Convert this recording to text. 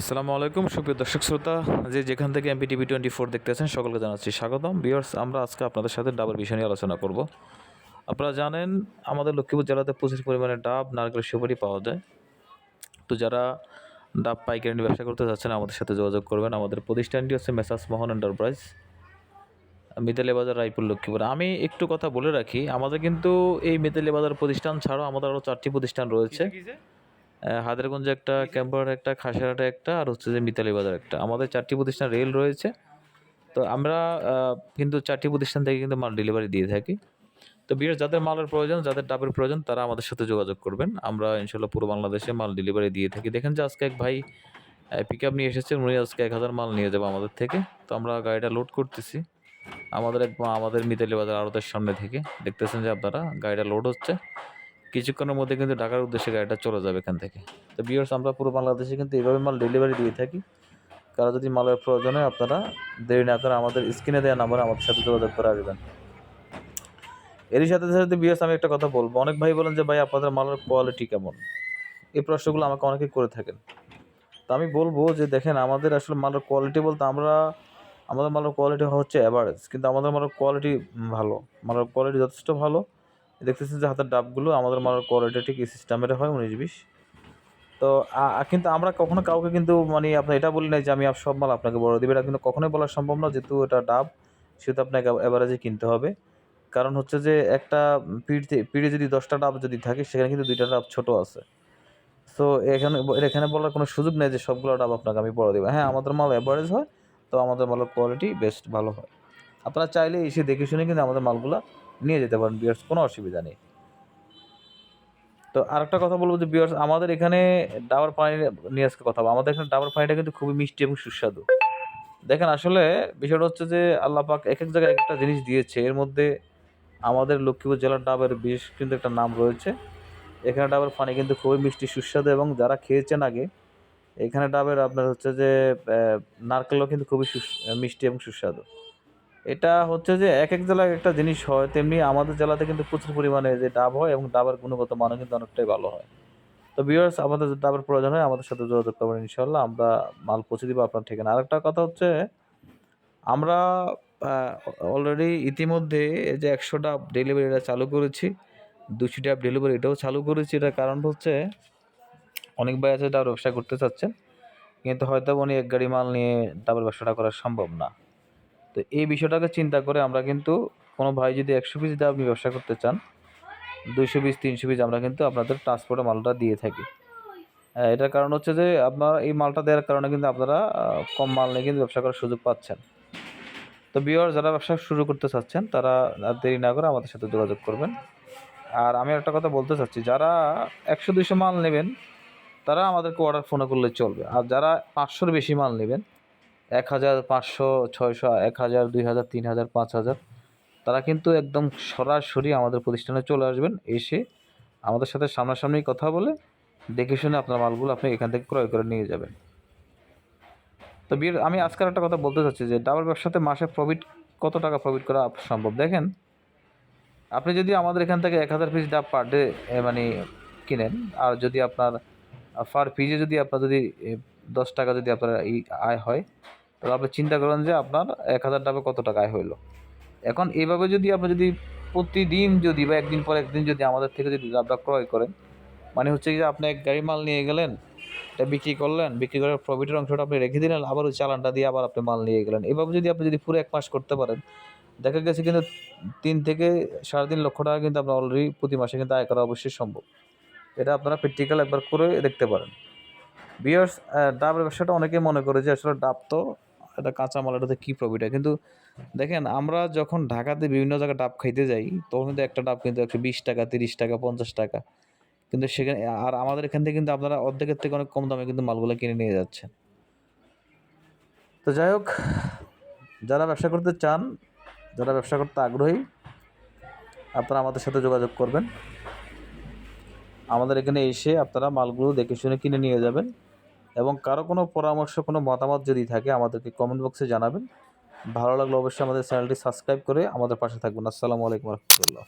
আসসালামু আলাইকুম, সুপ্রিয় দর্শক শ্রোতা। যে যেখান থেকে এমপি টিভি টোয়েন্টি ফোর দেখতে দেখতেছেন সকলকে জানাচ্ছি স্বাগতম। বিয়ার্স আমরা আজকে আপনাদের সাথে ডাবের বিষয় নিয়ে আলোচনা করব। আপনারা জানেন, আমাদের লক্ষ্মীপুর জেলাতে প্রচুর পরিমাণে ডাব, নারকেল, সুপারি পাওয়া যায়। তো যারা ডাব পাইকারি নিয়ে ব্যবসা করতে চাচ্ছেন আমাদের সাথে যোগাযোগ করবেন। আমাদের প্রতিষ্ঠানটি হচ্ছে মেসাস মোহন এন্টারপ্রাইজ মিতালি বাজার রায়পুর, লক্ষ্মীপুর। আমি একটু কথা বলে রাখি, আমাদের কিন্তু এই মিতালি বাজার প্রতিষ্ঠান ছাড়াও আমাদের আরও চারটি প্রতিষ্ঠান রয়েছে। আহ, একটা ক্যাম্পার একটা খাসারহাটে একটা আর হচ্ছে যে মিতালি বাজার একটা। আমাদের চারটি প্রতিষ্ঠান রেল রয়েছে। তো আমরা কিন্তু চারটি প্রতিষ্ঠান থেকে কিন্তু মাল ডেলিভারি দিয়ে থাকি। তো বিয়ের যাদের মালের প্রয়োজন যাদের ডাবের প্রয়োজন তারা আমাদের সাথে যোগাযোগ করবেন। আমরা ইনশাল্লাহ পুরো বাংলাদেশে মাল ডেলিভারি দিয়ে থাকি। দেখেন যে আজকে এক ভাই পিক আপ নিয়ে এসেছেন। উনি আজকে এক হাজার মাল নিয়ে যাব আমাদের থেকে। তো আমরা গাড়িটা লোড করতেছি। আমাদের এক আমাদের মিতালি বাজার আড়তের সামনে থেকে। দেখতেছেন যে আপনারা গাড়িটা লোড হচ্ছে। কিছুক্ষণের মধ্যে কিন্তু ঢাকার উদ্দেশ্যে গাড়িটা চলে যাবে এখান থেকে। তো বিয়ার্স আমরা পুরো বাংলাদেশে কিন্তু এইভাবে মাল ডেলিভারি দিয়ে থাকি। কারও যদি মালের প্রয়োজন হয়, আপনারা দেরি না করে আমাদের স্ক্রিনে দেওয়া নাম্বারে আমাদের সাথে যোগাযোগ করে আসবেন। এরই সাথে সাথে বিয়ার্স আমি একটা কথা বলব। অনেক ভাই বলেন যে, ভাই, আপনাদের মালের কোয়ালিটি কেমন? এই প্রশ্নগুলো আমাকে অনেকে করে থাকেন। তো আমি বলব যে, দেখেন, আমাদের আসলে মালের কোয়ালিটি বলতে আমরা, আমাদের মালের কোয়ালিটি হচ্ছে অ্যাভারেজ কিন্তু আমাদের মালের কোয়ালিটি ভালো। মালের কোয়ালিটি যথেষ্ট ভালো। দেখতেছেন যে হাতের ডাবগুলো আমাদের মালের কোয়ালিটি ঠিক সিস্টেমের হয় উনিশ বিশ। তো কিন্তু আমরা কখনো কাউকে কিন্তু মানে আপনার এটা বলি না যে আমি সব মাল আপনাকে বড় দিবে। এটা কিন্তু কখনোই বলা সম্ভব না, যেহেতু এটা ডাব, সেহেতু আপনাকে অ্যাভারেজে কিনতে হবে। কারণ হচ্ছে যে একটা পিড়তে পিড়ে যদি দশটা ডাব যদি থাকে, সেখানে কিন্তু দুইটা ডাব ছোট আছে। তো এখানে এখানে বলার কোনো সুযোগ নেই যে সবগুলো ডাব আপনাকে আমি বড় দেবো। হ্যাঁ আমাদের মাল অ্যাভারেজ হয়, তো আমাদের মালের কোয়ালিটি বেস্ট ভালো হয়। আপনারা চাইলে এসে দেখে শুনে কিন্তু আমাদের মালগুলা নিয়ে যেতে পারেন বিয়ার্স কোনো অসুবিধা নেই। তো আরেকটা কথা বলব যে বিয়ার্স আমাদের এখানে ডাবার পানি নিয়ে আজকে কথা আমাদের এখানে ডাবার পানিটা কিন্তু খুবই মিষ্টি এবং সুস্বাদু। দেখেন আসলে বিষয়টা হচ্ছে যে আল্লাহ পাক এক এক জায়গায় এক একটা জিনিস দিয়েছে। এর মধ্যে আমাদের লক্ষ্মীপুর জেলার ডাবের বিশেষ কিন্তু একটা নাম রয়েছে। এখানে ডাবের পানি কিন্তু খুবই মিষ্টি, সুস্বাদু এবং যারা খেয়েছেন আগে, এখানে ডাবের আপনার হচ্ছে যে নারকেলও কিন্তু খুবই মিষ্টি এবং সুস্বাদু। এটা হচ্ছে যে এক এক জেলায় একটা জিনিস হয়, তেমনি আমাদের জেলাতে কিন্তু প্রচুর পরিমাণে যে ডাব হয় এবং ডাবের গুণগত মানও কিন্তু অনেকটাই ভালো হয়। তো ভিউয়ার্স আমাদের ডাবের প্রয়োজন হয়, আমাদের সাথে যোগাযোগ করবেন ইনশাল্লাহ আমরা মাল পৌঁছে দিব আপনার ঠিকানা। আরেকটা কথা হচ্ছে, আমরা অলরেডি ইতিমধ্যে এই যে একশো ডাব ডেলিভারিটা চালু করেছি, দুশো ডাব ডেলিভারি এটাও চালু করেছি। এটার কারণ হচ্ছে, অনেক ভাই আছে ডাব ব্যবসা করতে চাচ্ছেন, কিন্তু হয়তো উনি এক গাড়ি মাল নিয়ে ডাবের ব্যবসাটা করা সম্ভব না। তো এই বিষয়টাকে চিন্তা করে আমরা কিন্তু কোনো ভাই যদি একশো পিস দিয়ে আপনি ব্যবসা করতে চান দুইশো পিস তিনশো পিস আমরা কিন্তু আপনাদের ট্রান্সপোর্টে মালটা দিয়ে থাকি। হ্যাঁ, এটার কারণ হচ্ছে যে আপনার এই মালটা দেওয়ার কারণে কিন্তু আপনারা কম মাল নিয়ে কিন্তু ব্যবসা করার সুযোগ পাচ্ছেন। তো বিয়ার যারা ব্যবসা শুরু করতে চাচ্ছেন তারা দেরি না করে আমাদের সাথে যোগাযোগ করবেন। আর আমি একটা কথা বলতে চাচ্ছি যারা একশো দুইশো মাল নেবেন তারা আমাদেরকে অর্ডার ফোনে করলে চলবে। আর যারা পাঁচশোর বেশি মাল নেবেন এক হাজার পাঁচশো, ছয়শো, এক হাজার, দুই হাজার, তিন হাজার, পাঁচ হাজার। তারা কিন্তু একদম সরাসরি আমাদের প্রতিষ্ঠানে চলে আসবেন, এসে আমাদের সাথে সামনাসামনি কথা বলে দেখে শুনে আপনার মালগুলো আপনি এখান থেকে ক্রয় করে নিয়ে যাবেন। তো বিয়ের আমি আজকের একটা কথা বলতে চাচ্ছি যে ডাবল ব্যবসাতে মাসে প্রফিট কত টাকা প্রফিট করা সম্ভব? দেখেন, আপনি যদি আমাদের এখান থেকে এক হাজার পিস ডাব পার ডে মানে কিনেন, আর যদি আপনার পার পিজে যদি আপনার যদি দশ টাকা যদি আপনার এই আয় হয় তাহলে আপনি চিন্তা করেন যে আপনার এক হাজার টাকা কত টাকা আয় হইল। এখন এইভাবে যদি আপনি যদি প্রতিদিন যদি বা একদিন পর একদিন যদি আমাদের থেকে যদি ডাবটা ক্রয় করেন মানে হচ্ছে কি আপনি এক গাড়ি মাল নিয়ে গেলেন, এটা বিক্রি করলেন, বিক্রি করার প্রফিটের অংশটা আপনি রেখে দিলেন, আবার ওই চালানটা দিয়ে আবার আপনি মাল নিয়ে গেলেন। এভাবে যদি আপনি যদি পুরো এক মাস করতে পারেন, দেখা গেছে কিন্তু তিন থেকে সাড়ে তিন লক্ষ টাকা কিন্তু আপনার অলরেডি প্রতি মাসে কিন্তু আয় করা অবশ্যই সম্ভব। এটা আপনারা প্র্যাকটিক্যাল একবার করে দেখতে পারেন। বিয়ার্স ডাবের ব্যবসাটা অনেকে মনে করে যে আসলে ডাব তো এটা কাঁচা মাল এটাতে কী প্রফিট হয়? কিন্তু দেখেন, আমরা যখন ঢাকাতে বিভিন্ন জায়গায় ডাব খাইতে যাই, তখন কিন্তু একটা ডাব কিন্তু একশো বিশ টাকা, তিরিশ টাকা, পঞ্চাশ টাকা। কিন্তু সেখানে, আর আমাদের এখান থেকে কিন্তু আপনারা অর্ধেকের থেকে অনেক কম দামে কিন্তু মালগুলো কিনে নিয়ে যাচ্ছেন। তো যাই হোক, যারা ব্যবসা করতে চান, যারা ব্যবসা করতে আগ্রহী, আপনারা আমাদের সাথে যোগাযোগ করবেন। আমাদের এখানে এসে আপনারা মালগুলো দেখে শুনে কিনে নিয়ে যাবেন। এবং কারও কোনো পরামর্শ, কোনো মতামত যদি থাকে, আমাদেরকে কমেন্ট বক্সে জানাবেন। ভালো লাগলে অবশ্যই আমাদের চ্যানেলটি সাবস্ক্রাইব করে আমাদের পাশে থাকবেন। আসসালামু আলাইকুম রহমতুল্লাহ।